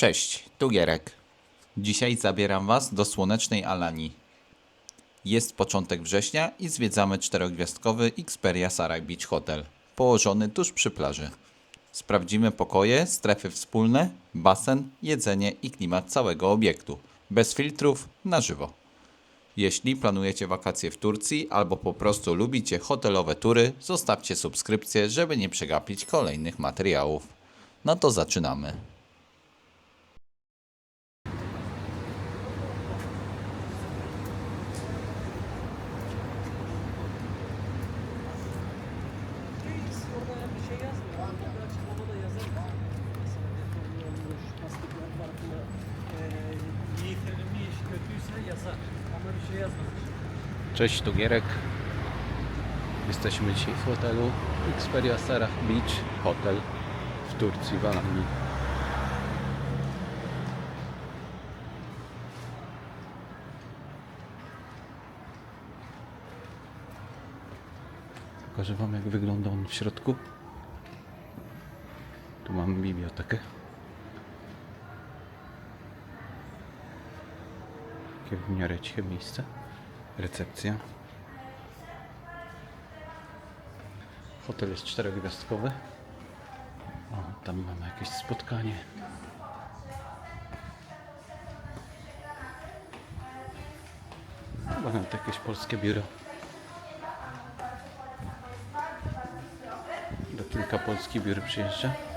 Cześć, tu Gierek. Dzisiaj zabieram Was do słonecznej Alanii. Jest początek września i zwiedzamy czterogwiazdkowy Xperia Sarai Beach Hotel, położony tuż przy plaży. Sprawdzimy pokoje, strefy wspólne, basen, jedzenie i klimat całego obiektu, bez filtrów, na żywo. Jeśli planujecie wakacje w Turcji albo po prostu lubicie hotelowe tury, zostawcie subskrypcję, żeby nie przegapić kolejnych materiałów. No to zaczynamy. Cześć, tu Gierek. Jesteśmy dzisiaj w hotelu Xperia Sarah Beach Hotel w Turcji, w Alanii. Pokażę Wam jak wygląda on w środku. Mamy bibliotekę. Takie w miarę ciche miejsce. Recepcja. Hotel jest czterogwiazdkowy. O, tam mamy jakieś spotkanie. Chyba nawet jakieś polskie biuro. Do kilka polskich biur przyjeżdża.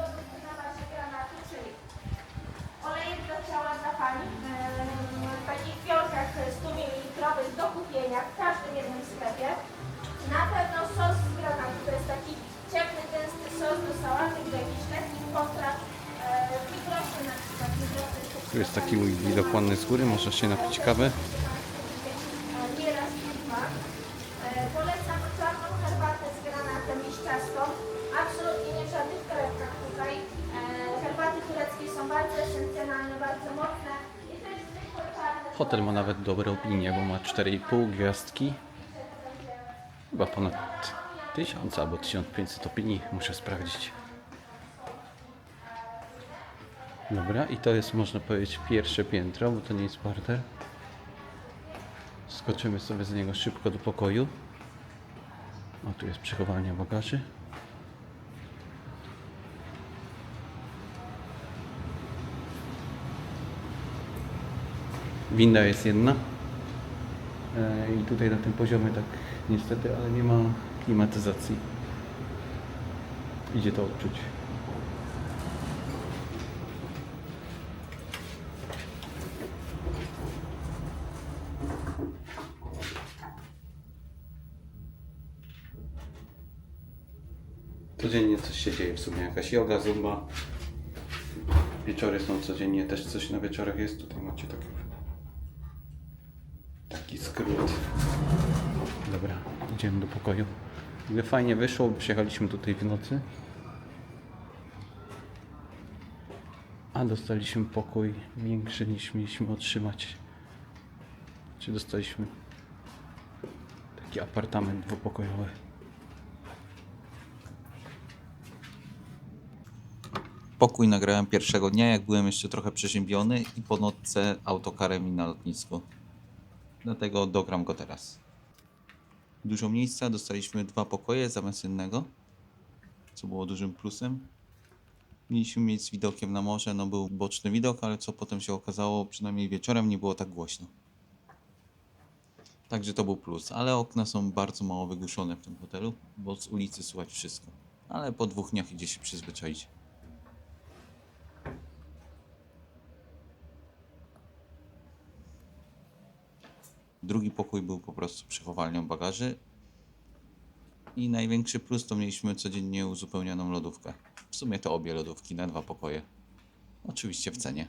Tu jest taki widochłonny z góry, można się napić kawy. Polecam czarną herbatę z granatem. Absolutnie nie w żadnych torebkach tutaj. E, Herbaty tureckie są bardzo esencjonalne, bardzo mocne. Hotel ma nawet dobre opinie, bo ma 4,5 gwiazdki. Chyba ponad 1000 albo 1500 opinii, muszę sprawdzić. Dobra, i to jest można powiedzieć pierwsze piętro, bo to nie jest parter. Skoczymy sobie z niego szybko do pokoju. O, tu jest przechowanie bagaży. Winda jest jedna. E, I tutaj na tym poziomie tak niestety, ale nie ma klimatyzacji. Idzie to odczuć. Codziennie coś sumie, jakaś yoga, zumba. Wieczory są codziennie, też coś na wieczorach jest. Tutaj macie takie Taki skrót. Dobra, idziemy do pokoju. Gdy fajnie wyszło, przyjechaliśmy tutaj w nocy. A dostaliśmy pokój większy niż mieliśmy otrzymać. Czy dostaliśmy taki apartament dwupokojowy. Pokój nagrałem pierwszego dnia, jak byłem jeszcze trochę przeziębiony i po nocce autokarem i na lotnisku. Dlatego dogram go teraz. Dużo miejsca, dostaliśmy dwa pokoje zamiast jednego, co było dużym plusem. Mieliśmy mieć z widokiem na morze, no był boczny widok, ale co potem się okazało, przynajmniej wieczorem nie było tak głośno. Także to był plus, ale okna są bardzo mało wygłuszone w tym hotelu, bo z ulicy słychać wszystko. Ale po dwóch dniach idzie się przyzwyczaić. Drugi pokój był po prostu przechowalnią bagaży. I największy plus to mieliśmy codziennie uzupełnioną lodówkę. W sumie to obie lodówki na dwa pokoje. Oczywiście w cenie.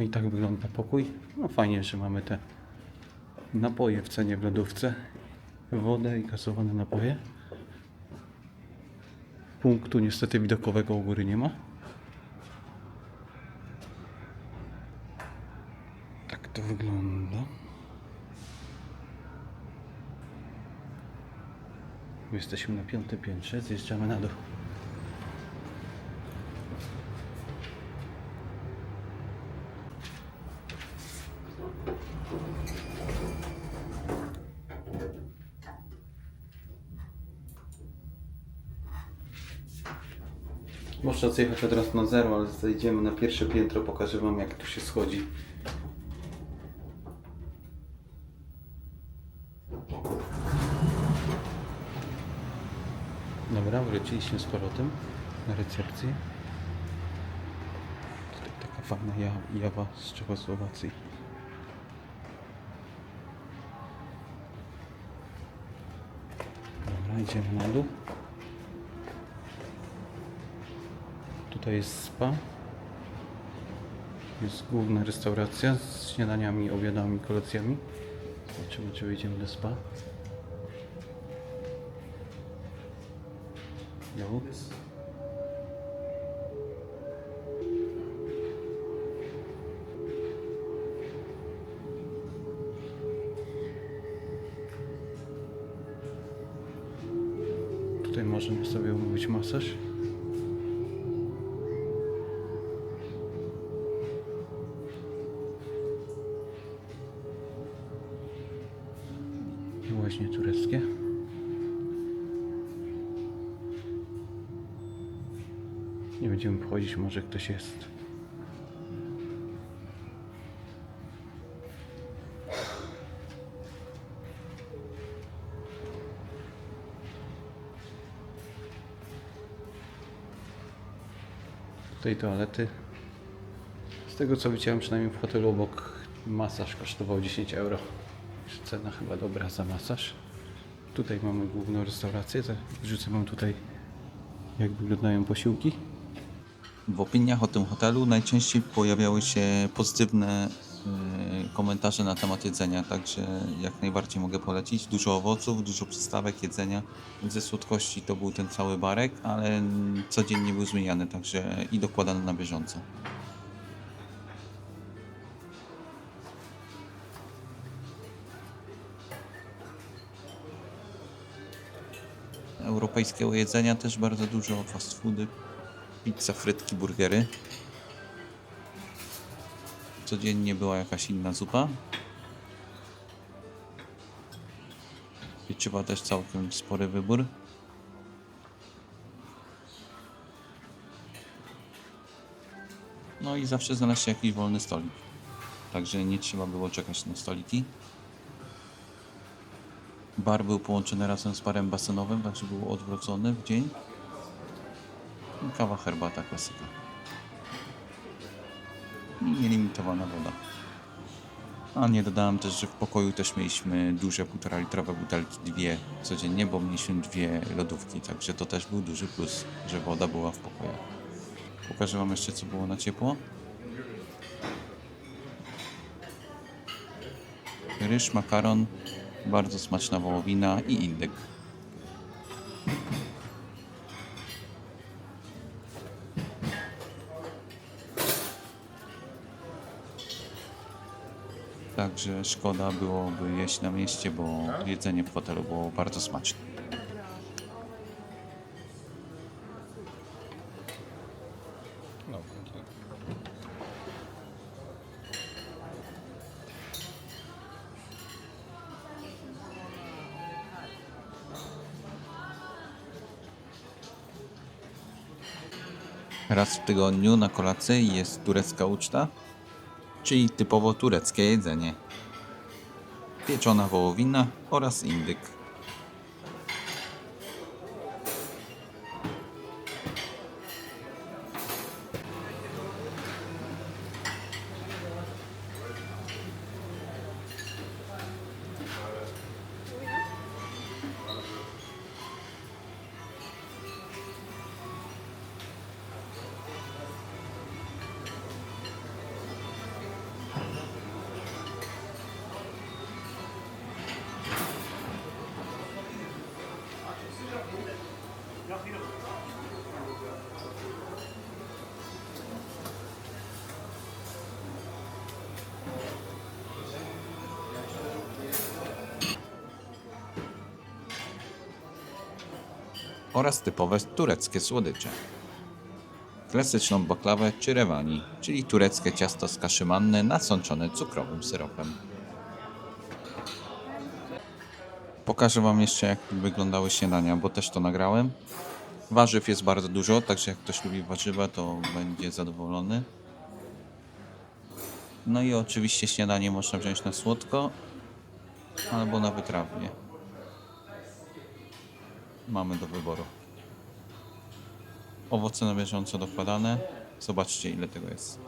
I tak wygląda pokój. No fajnie, że mamy te napoje w cenie w lodówce. Wodę i gazowane napoje. Punktu niestety widokowego u góry nie ma. Tak to wygląda. Jesteśmy na piątym piętrze, zjeżdżamy na dół. Można zjechać od razu na zero, ale zejdziemy na pierwsze piętro, pokażę wam jak tu się schodzi. Dobra, wróciliśmy z powrotem na recepcję. Tutaj taka fajna ja- jawa z Czechosłowacji. Dobra, idziemy na dół. Tutaj jest spa. Jest główna restauracja z śniadaniami, obiadami, kolacjami. Zobaczymy, czy wyjdziemy do spa. No. Nie będziemy wchodzić, może ktoś jest. Tutaj toalety. Z tego co widziałem, przynajmniej w hotelu obok masaż kosztował 10 euro. Cena chyba dobra za masaż. Tutaj mamy główną restaurację. Wrzucę wam tutaj jak wyglądają posiłki. W opiniach o tym hotelu najczęściej pojawiały się pozytywne e, komentarze na temat jedzenia, także jak najbardziej mogę polecić. Dużo owoców, dużo przystawek jedzenia. Ze słodkości to był ten cały barek, ale codziennie był zmieniany, także i dokładany na bieżąco. Europejskiego jedzenia też bardzo dużo, fast foody, pizza, frytki, burgery. Codziennie była jakaś inna zupa. Pieczywa też całkiem spory wybór. No i zawsze znalazł się jakiś wolny stolik. Także nie trzeba było czekać na stoliki. Bar był połączony razem z barem basenowym, także był odwrócony w dzień. Kawa, herbata, klasyka. I nielimitowana woda. A nie dodałem też, że w pokoju też mieliśmy duże półtora litrowe butelki, dwie codziennie, bo mieliśmy dwie lodówki, także to też był duży plus, że woda była w pokoju. Pokażę wam jeszcze co było na ciepło. Ryż, makaron, bardzo smaczna wołowina i indyk. Także szkoda byłoby jeść na mieście, bo jedzenie w hotelu było bardzo smaczne. Raz w tygodniu na kolację jest turecka uczta, czyli typowo tureckie jedzenie. Pieczona wołowina oraz indyk. Oraz typowe tureckie słodycze. Klasyczną baklawę czy rewani, czyli tureckie ciasto z kaszy nasączone cukrowym syropem. Pokażę Wam jeszcze jak wyglądały śniadania, bo też to nagrałem. Warzyw jest bardzo dużo, także jak ktoś lubi warzywa, to będzie zadowolony. No i oczywiście śniadanie można wziąć na słodko albo na wytrawnie. Mamy do wyboru. Owoce na bieżąco dokładane. Zobaczcie ile tego jest.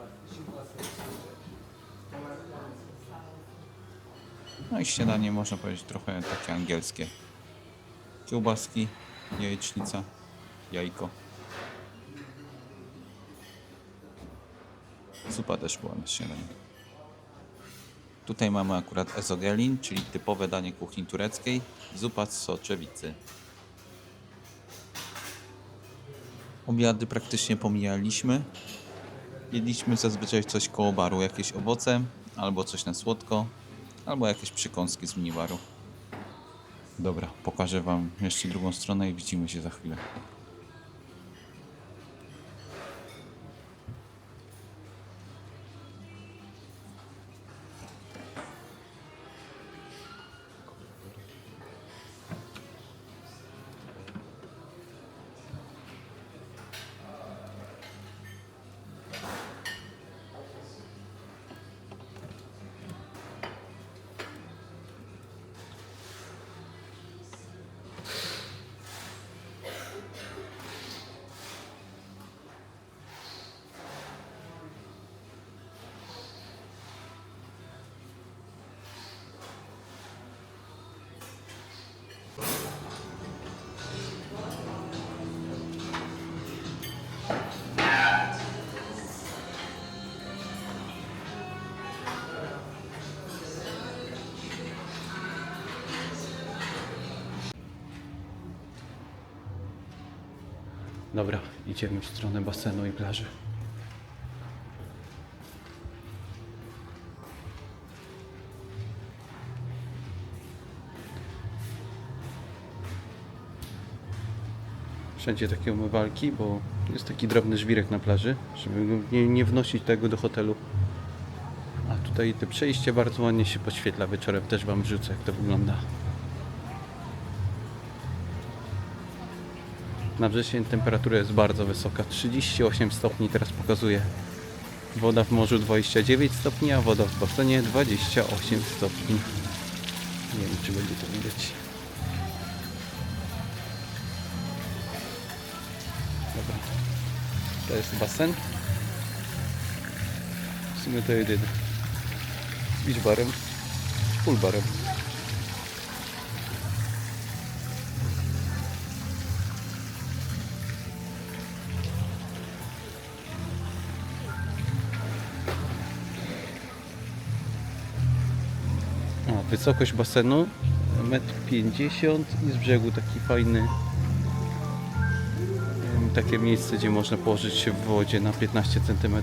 No i śniadanie można powiedzieć trochę takie angielskie. Kiełbaski, jajecznica, jajko. Zupa też była na śniadanie. Tutaj mamy akurat ezogelin, czyli typowe danie kuchni tureckiej. Zupa z soczewicy. Obiady praktycznie pomijaliśmy. Jedliśmy zazwyczaj coś koło baru, jakieś owoce, albo coś na słodko, albo jakieś przykąski z minibaru. Dobra, pokażę Wam jeszcze drugą stronę i widzimy się za chwilę. Dobra, idziemy w stronę basenu i plaży. Wszędzie takie umywalki, bo jest taki drobny żwirek na plaży, żeby nie, nie wnosić tego do hotelu. A tutaj te przejście bardzo ładnie się podświetla wieczorem, też Wam wrzucę jak to wygląda. Na wrzesień temperatura jest bardzo wysoka, 38 stopni teraz pokazuje. Woda w morzu 29 stopni, a woda w basenie 28 stopni. Nie wiem czy będzie to widać. Dobra. To jest basen. W sumie to jedyny. Z barem, z pool barem. Wysokość basenu 1,50 m i z brzegu taki fajny takie miejsce, gdzie można położyć się w wodzie na 15 cm.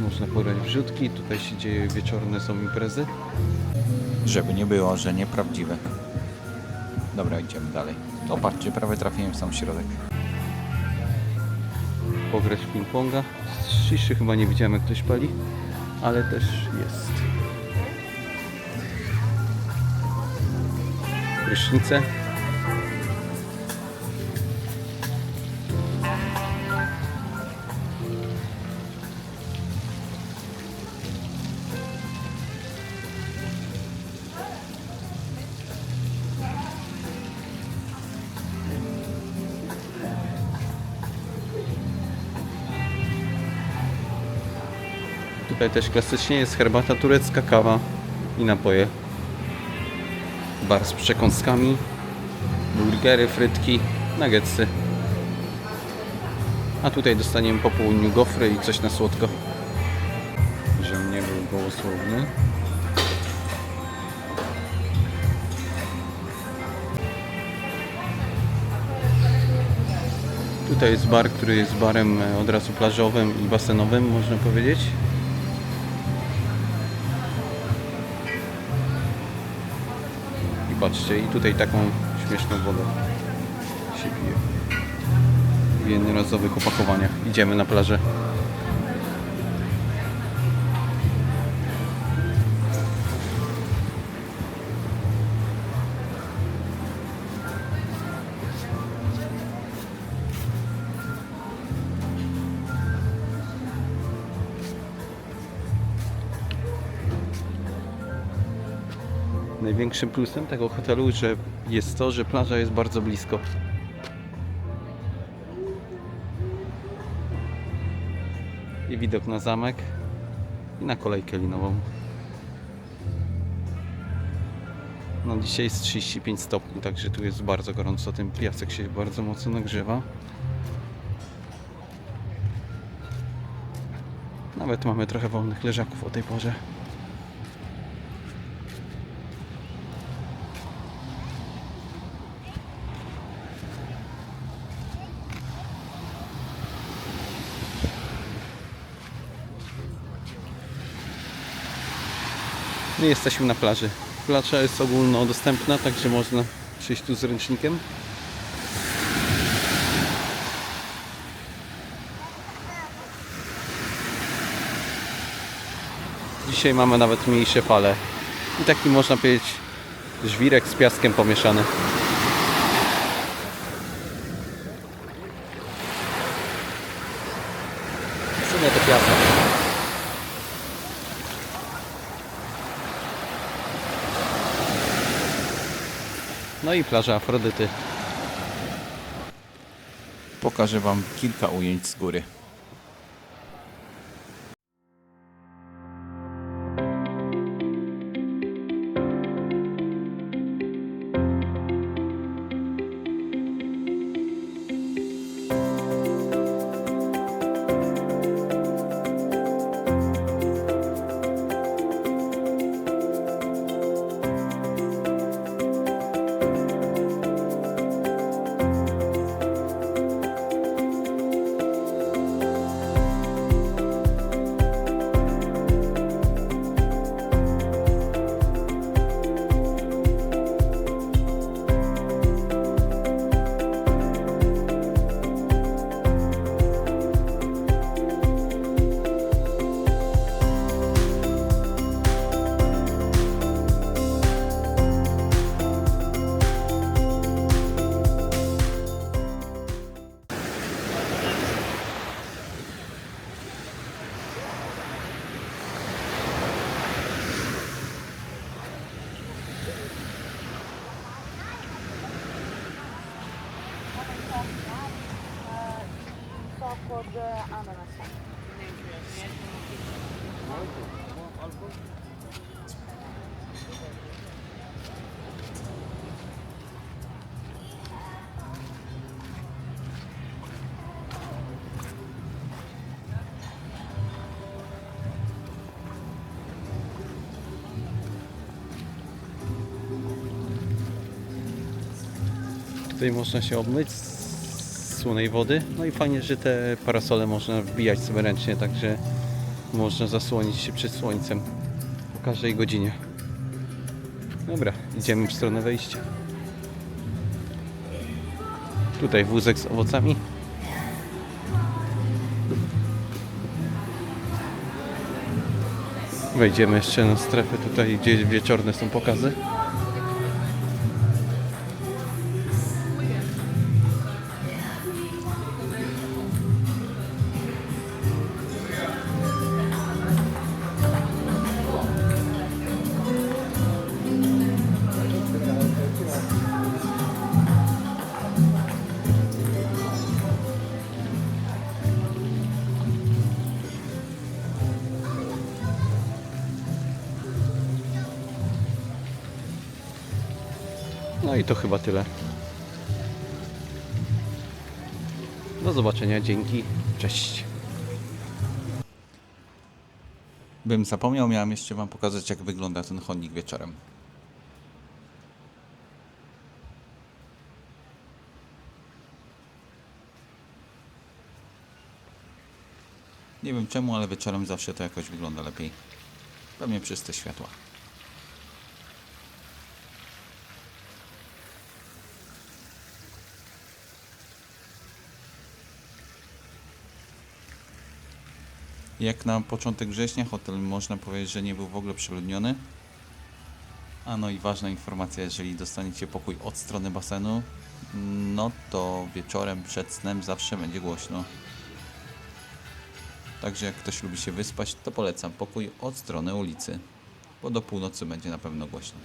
Można pograć wrzutki, tutaj się dzieje wieczorne są imprezy. Żeby nie było, że nieprawdziwe. Dobra, idziemy dalej. O, patrzcie, prawie trafiłem w sam środek. Pograć w ping-ponga. Z ciszy chyba nie widziałem jak ktoś pali, ale też jest. Prysznice. Tutaj też klasycznie jest herbata turecka, kawa i napoje. Bar z przekąskami, burgery, frytki, nuggetsy. A tutaj dostaniemy po południu gofry i coś na słodko. Żebym nie był gołosłowny. Tutaj jest bar, który jest barem od razu plażowym i basenowym, można powiedzieć. Patrzcie, i tutaj taką śmieszną wodę. się pije. W jednorazowych opakowaniach. Idziemy na plażę. Największym plusem tego hotelu że jest to, że plaża jest bardzo blisko. I widok na zamek i na kolejkę linową. No dzisiaj jest 35 stopni, także tu jest bardzo gorąco. Ten piasek się bardzo mocno nagrzewa. Nawet mamy trochę wolnych leżaków o tej porze. My jesteśmy na plaży. Plaża jest ogólnodostępna, także można przyjść tu z ręcznikiem. Dzisiaj mamy nawet mniejsze fale. I taki można powiedzieć żwirek z piaskiem pomieszany. W sumie to piasek. Plaża Afrodyty. Pokażę Wam kilka ujęć z góry. Tutaj można się obmyć z słonej wody. No i fajnie, że te parasole można wbijać sobie ręcznie, także można zasłonić się przed słońcem o każdej godzinie. Dobra, idziemy w stronę wejścia. Tutaj wózek z owocami. Wejdziemy jeszcze na strefę tutaj, gdzie wieczorne są pokazy. To chyba tyle. Do zobaczenia, dzięki, cześć. Bym zapomniał, miałem jeszcze Wam pokazać, jak wygląda ten chodnik wieczorem. Nie wiem czemu, ale wieczorem zawsze to jakoś wygląda lepiej. Pewnie przez te światła. Jak na początek września hotel można powiedzieć, że nie był w ogóle przeludniony. A no i ważna informacja, jeżeli dostaniecie pokój od strony basenu, no to wieczorem przed snem zawsze będzie głośno. Także jak ktoś lubi się wyspać, to polecam pokój od strony ulicy, bo do północy będzie na pewno głośno.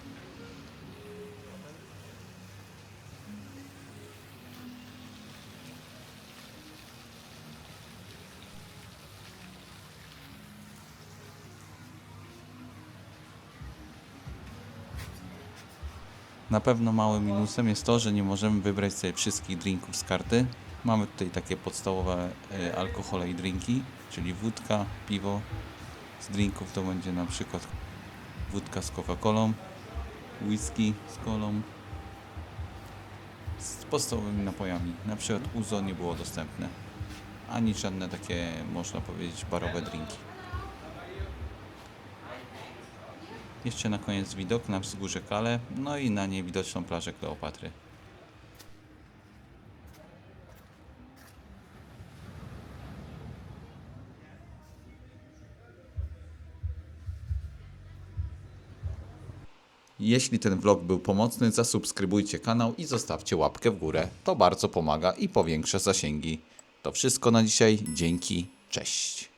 Na pewno małym minusem jest to, że nie możemy wybrać sobie wszystkich drinków z karty. Mamy tutaj takie podstawowe e, alkohole i drinki, czyli wódka, piwo. Z drinków to będzie na przykład wódka z Coca-Colą, whisky z kolą, z podstawowymi napojami. Na przykład Uzo nie było dostępne, ani żadne takie, można powiedzieć, barowe drinki. Jeszcze na koniec widok na wzgórze Kale, no i na niej widoczną plażę Kleopatry. Jeśli ten vlog był pomocny, zasubskrybujcie kanał i zostawcie łapkę w górę. To bardzo pomaga i powiększa zasięgi. To wszystko na dzisiaj. Dzięki. Cześć.